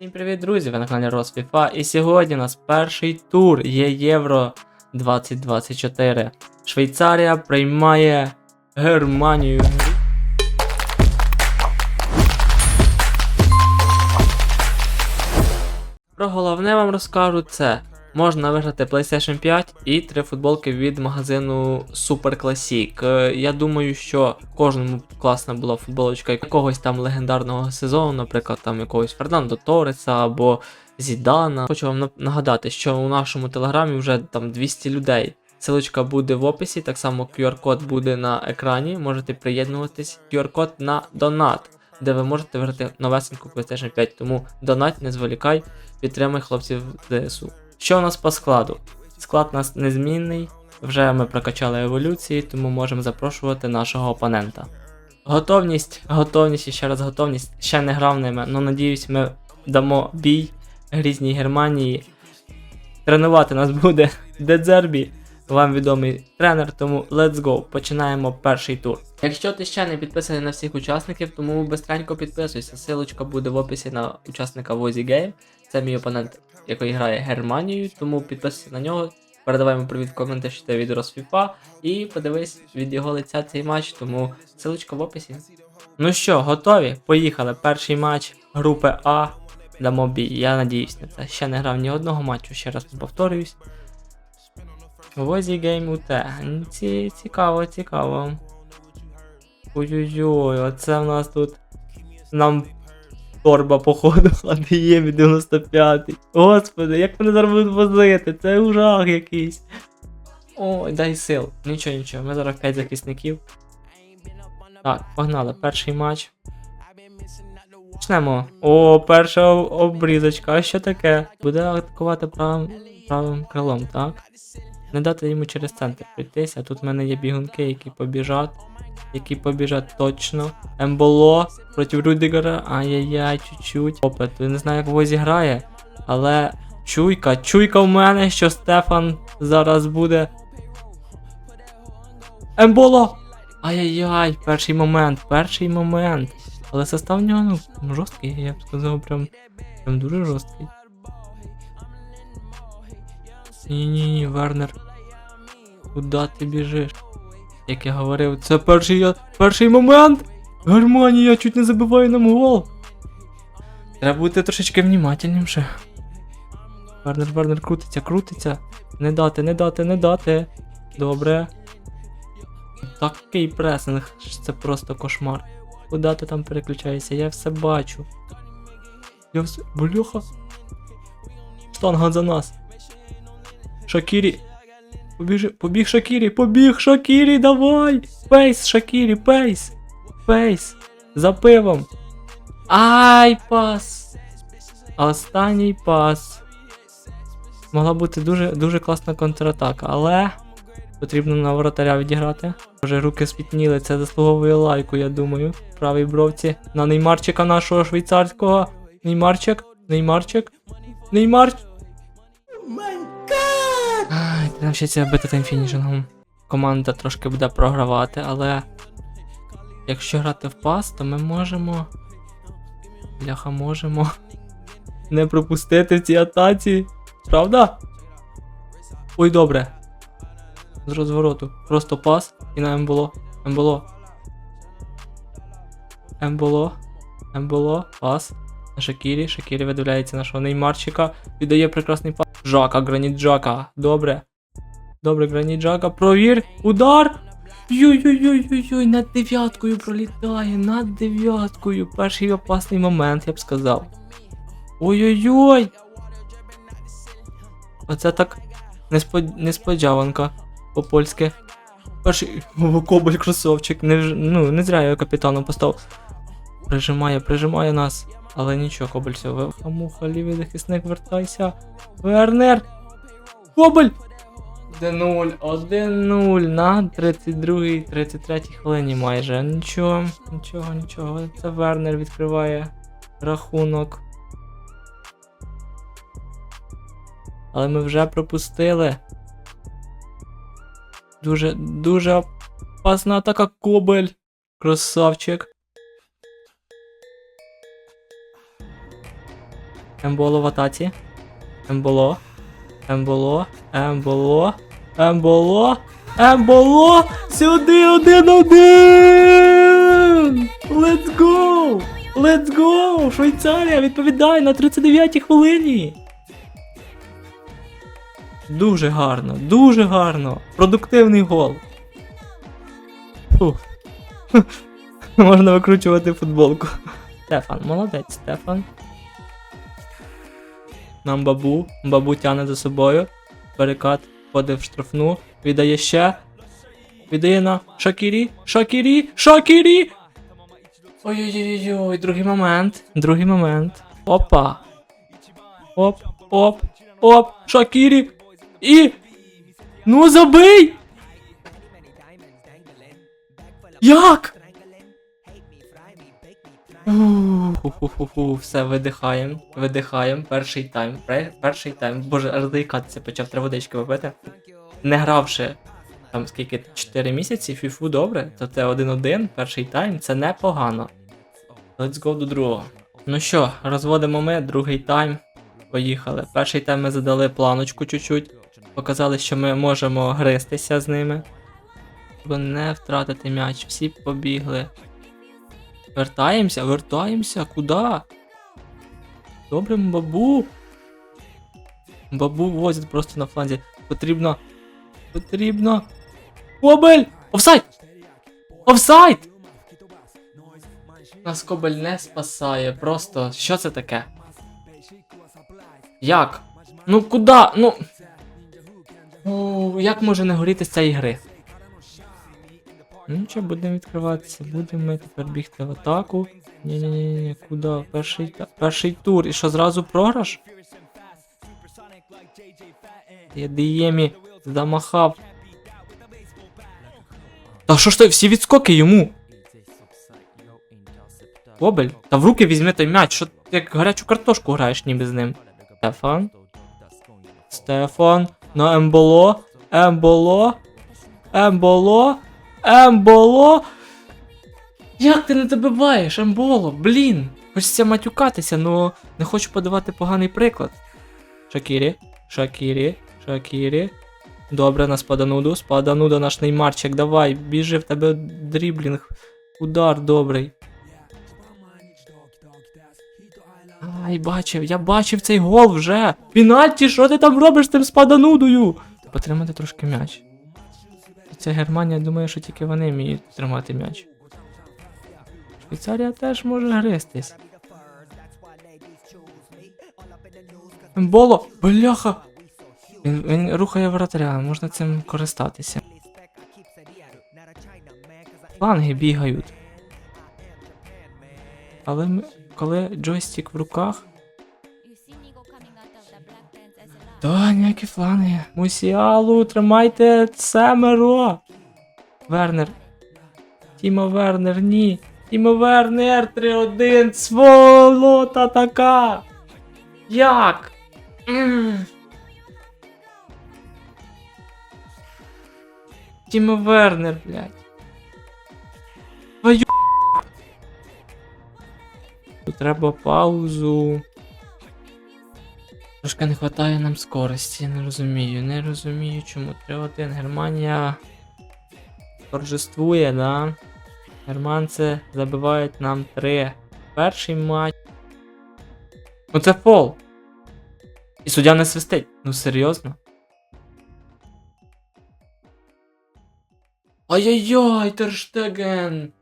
Всім привіт, друзі! Ви на каналі Росфіфа. І сьогодні у нас перший тур є Євро 2024. Швейцарія приймає Германію. Про головне вам розкажу це. Можна виграти PlayStation 5 і три футболки від магазину Super Classic. Е, Я думаю, що кожному класна була футболочка якогось там легендарного сезону, наприклад, там якогось Фернандо Торреса або Зідана. Хочу вам нагадати, що у нашому телеграмі вже там 200 людей. Силочка буде в описі, так само QR-код буде на екрані. Можете приєднуватись. QR-код на донат, де ви можете виграти новесеньку PlayStation 5. Тому донать, не зволікай, підтримай хлопців ДСУ. Що у нас по складу? Склад у нас незмінний. Вже ми прокачали еволюції, тому можемо запрошувати нашого опонента. Готовність, готовність і ще раз готовність. Ще не грав ними, але надіюсь, ми дамо бій грізній Германії. Тренувати нас буде Дедзербі, вам відомий тренер, тому let's go. Починаємо перший тур. Якщо ти ще не підписаний на всіх учасників, тому бистренько підписуйся. Силочка буде в описі на учасника Возі Game. Це мій опонент, який грає Германією, тому підписуйся на нього. Передаваємо привіт в коментарі, що ти від Росфіфа, і подивись від його лиця цей матч, тому силочка в описі. Ну що, готові? Поїхали. Перший матч групи А. Дамо бій. Я надіюсь на це. Ще не грав ні одного матчу, ще раз повторююсь. Возі гейм УТ. Ці, цікаво, цікаво. Ой-ой-ой, оце в нас тут. Нам торба, походу, ADM 95. Господи, як мене зараз будуть возити? Це ужах якийсь. Ой, дай сил. Нічого, нічого, ми зараз 5 захисників. Так, погнали, перший матч. Почнемо. О, перша обрізочка, а що таке? Буде атакувати правим, правим крилом, так? Не дати йому через центр пройтись, а тут в мене є бігунки, які побіжать. Які побіжать точно. Емболо проти Рудігера. Ай-яй-яй, чуть-чуть. Опит, я не знаю, як Возі грає, але чуйка, чуйка в мене, що Стефан зараз буде. Емболо! Ай-яй-яй, перший момент, перший момент. Але состав в нього ну, жорсткий, я б сказав, прям, прям дуже жорсткий. Ні-ні-ні, Вернер. Куда ти біжиш? Як я говорив, це перший, я- перший момент! Германія чуть не забиває нам гол. Треба бути трошечки внімательніше. Вернер, Вернер крутиться, крутиться. Не дати, не дати, не дати. Добре. Такий пресинг, це просто кошмар. Куда ти там переключаєшся? Я все бачу. Я все. Бляха. Штанга за нас. Шакірі. Побіжи, побіг Шакірі, побіг Шакірі, давай! Пейс, Шакірі, пейс! Пейс! За пивом! Ай, пас! Останній пас. Могла бути дуже, дуже класна контратака, але потрібно на воротаря відіграти. Вже руки спітніли, це заслуговує лайку, я думаю. Правій бровці. На неймарчика нашого швейцарського. Неймарчик, неймарчик. Неймар. Треба бити тим фінішингом. Команда трошки буде програвати, але якщо грати в пас, то ми можемо. Бляха, можемо не пропустити в цій атаці. Правда? Ой, добре. З розвороту. Просто пас і на емболо. Емболо. Емболо. Емболо. Пас. На Шакірі. Шакірі видивляється нашого неймарчика. Віддає прекрасний пас. Жака, граніт Жака. Добре. Добре, граніт Жака. Провір. Удар. Йой-йой-йой-йой, над дев'яткою пролітає, над дев'яткою. Перший опасний момент, я б сказав. Ой-ой-ой. Оце так неспод... несподіванка по-польськи. Перший Коболь кросовчик. Не, ну, не зря я капітаном поставив. Прижимає, прижимає нас. Але нічого, Коболь все. Хамуха, лівий захисник, вертайся. Вернер! Коболь! 1-0, 1-0 на 32-й, 33 хвилині майже. Нічого, нічого, нічого. Це Вернер відкриває рахунок. Але ми вже пропустили. Дуже, дуже опасна атака Кобель. Красавчик. Емболо в атаці. Емболо. Емболо. Емболо. Емболо. Емболо. Сюди один-один. Let's go! Let's go! Швейцарія відповідає на 39-й хвилині. Дуже гарно, дуже гарно. Продуктивний гол. Фух. Можна викручувати футболку. Стефан, молодець, Стефан. Нам бабу. Бабу тяне за собою. Перекат входить в штрафну. Віддає ще. Віддає на Шакірі. Шакірі. Шакірі. Ой-ой-ой, другий момент. Другий момент. Опа. Оп, оп, оп. Шакірі. І. Ну забий! Як? Все, видихаємо, видихаємо. Перший тайм. Перший тайм. Боже, аж заїкатися почав, треба водички випити. Не гравши там скільки 4 місяці, фіфу добре, то це 1-1, перший тайм, це непогано. Let's go до другого. Ну що, розводимо ми, другий тайм. Поїхали. Перший тайм ми задали планочку чуть-чуть. Показали, що ми можемо гристися з ними. Щоб не втратити м'яч. Всі побігли. Вертаємося, вертаємося, куди? Добре, бабу. Бабу возять просто на фланзі. Потрібно. Потрібно. Кобель! Офсайд! Офсайд! Нас Кобель не спасає. Просто. Що це таке? Як? Ну куди? Ну. У, як може не горіти з цієї гри? Ну нічого, будемо відкриватися. Будемо ми тепер бігти в атаку. Ні-ні-ні, куди? Перший, та- перший тур. І що зразу програш? Я Діємі замахав. Та що ж ти, всі відскоки йому? Кобель, та в руки візьми той м'яч, що ти як гарячу картошку граєш ніби з ним. Стефан. Стефан. На емболо. Емболо. Емболо. Емболо. Як ти не добиваєш, Емболо? Блін. Хочеться матюкатися, но не хочу подавати поганий приклад. Шакірі. Шакірі. Шакірі. Добре, на спадануду. Спадануда наш неймарчик. Давай, біжи в тебе дріблінг. Удар добрий. Ай, бачив, я бачив цей гол вже. Пінальті, що ти там робиш з тим спаданудою? Потримати трошки м'яч. Ця Германія думає, що тільки вони вміють тримати м'яч. Швейцарія теж може гристись. Боло, бляха! Він, він рухає вратаря, можна цим користатися. Фланги бігають. Але ми, коли джойстик в руках, та ніякі фланги. Мусіалу, тримайте семеро. Вернер. Тімо Вернер, ні. Тімо Вернер 3-1. Сволота така. Як? Тімо Вернер, блядь. Твою. Треба паузу. Трошки не вистачає нам скорості, не розумію, не розумію, чому 3-1. Германія торжествує, да? Германці забивають нам 3. Перший матч. Ну це фол. І суддя не свистить. Ну серйозно? Ай-яй-яй, Терштеген!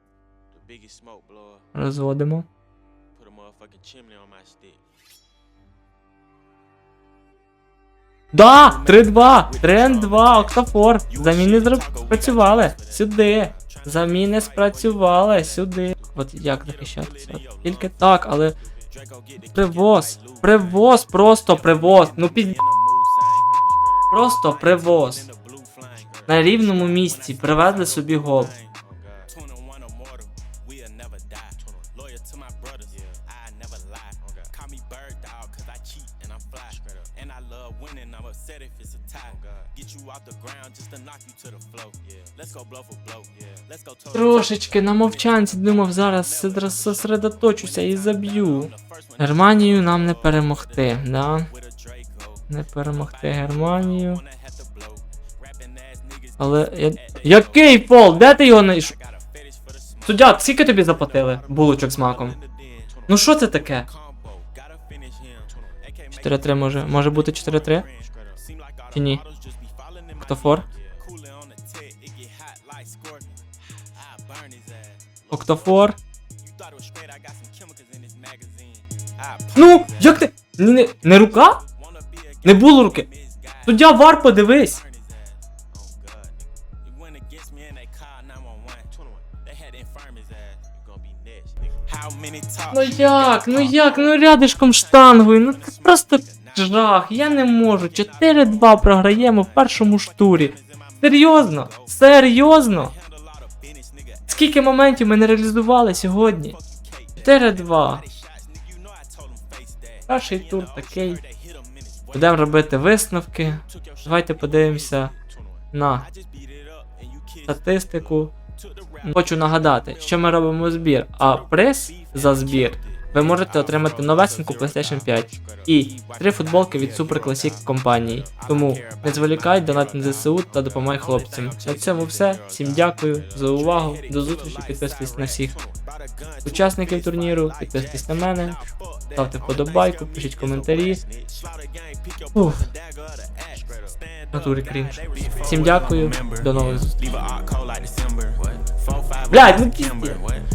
Розводимо. Да! 3-2! 3-2, Октафор. Заміни спрацювали. Сюди. Заміни спрацювали. Сюди. От як захищатися? Тільки так, але. Привоз. Привоз, просто привоз. Ну під. Просто привоз. На рівному місці привезли собі гол. Трошечки на мовчанці думав, зараз зосередоточуся і заб'ю. Германію нам не перемогти, да? Не перемогти Германію. Але я... Який фол? Де ти його знайшов? Суддя, скільки тобі заплатили? Булочок з маком. Ну що це таке? 4-3 може. Може бути 4-3? Чи ні? Хто фор? Октофор. Ну, як ти? Не, не, не рука? Не було руки. Суддя вар, подивись. Ну як, ну як, ну рядишком штангою, ну це просто жах, я не можу. 4-2 програємо в першому ж турі. Серйозно? Серйозно? Скільки моментів ми не реалізували сьогодні? 4-2. Перший тур такий. Будемо робити висновки. Давайте подивимося на статистику. Хочу нагадати, що ми робимо збір, а приз за збір ви можете отримати новесеньку PlayStation 5 і три футболки від Super Classic компанії. Тому не зволікай, донать на ЗСУ та допомагай хлопцям. На цьому все. Всім дякую за увагу. До зустрічі, підписуйтесь на всіх учасників турніру, підписуйтесь на мене, ставте вподобайку, пишіть коментарі. Уф. Натурі крінж. Всім дякую, до нових зустрічей. Блядь, ну пиздец.